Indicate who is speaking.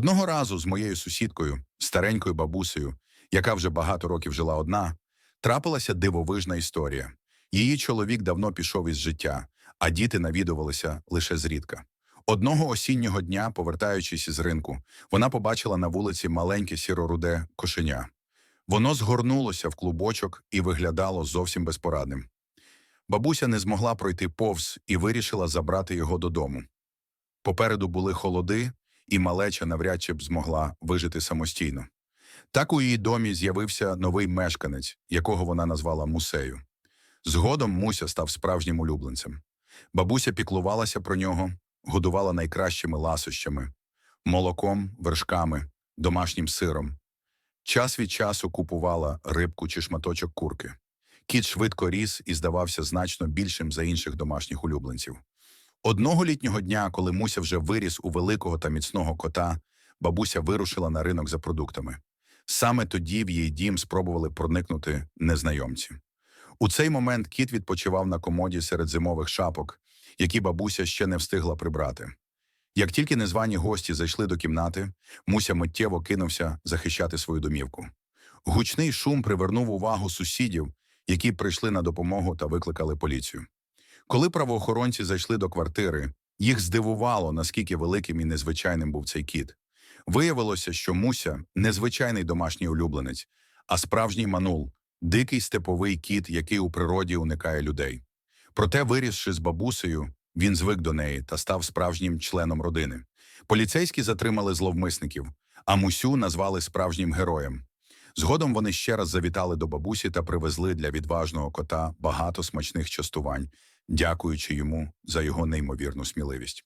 Speaker 1: Одного разу з моєю сусідкою, старенькою бабусею, яка вже багато років жила одна, трапилася дивовижна історія. Її чоловік давно пішов із життя, а діти навідувалися лише зрідка. Одного осіннього дня, повертаючись із ринку, вона побачила на вулиці маленьке сіроруде кошеня. Воно згорнулося в клубочок і виглядало зовсім безпорадним. Бабуся не змогла пройти повз і вирішила забрати його додому. Попереду були холоди, і малеча навряд чи б змогла вижити самостійно. Так у її домі з'явився новий мешканець, якого вона назвала Мусею. Згодом Муся став справжнім улюбленцем. Бабуся піклувалася про нього, годувала найкращими ласощами, молоком, вершками, домашнім сиром. Час від часу купувала рибку чи шматочок курки. Кіт швидко ріс і здавався значно більшим за інших домашніх улюбленців. Одного літнього дня, коли Муся вже виріс у великого та міцного кота, бабуся вирушила на ринок за продуктами. Саме тоді в її дім спробували проникнути незнайомці. У цей момент кіт відпочивав на комоді серед зимових шапок, які бабуся ще не встигла прибрати. Як тільки незвані гості зайшли до кімнати, Муся миттєво кинувся захищати свою домівку. Гучний шум привернув увагу сусідів, які прийшли на допомогу та викликали поліцію. Коли правоохоронці зайшли до квартири, їх здивувало, наскільки великим і незвичайним був цей кіт. Виявилося, що Муся не звичайний домашній улюбленець, а справжній манул, дикий степовий кіт, який у природі уникає людей. Проте, вирісши з бабусею, він звик до неї та став справжнім членом родини. Поліцейські затримали зловмисників, а Мусю назвали справжнім героєм. Згодом вони ще раз завітали до бабусі та привезли для відважного кота багато смачних частувань, дякуючи йому за його неймовірну сміливість.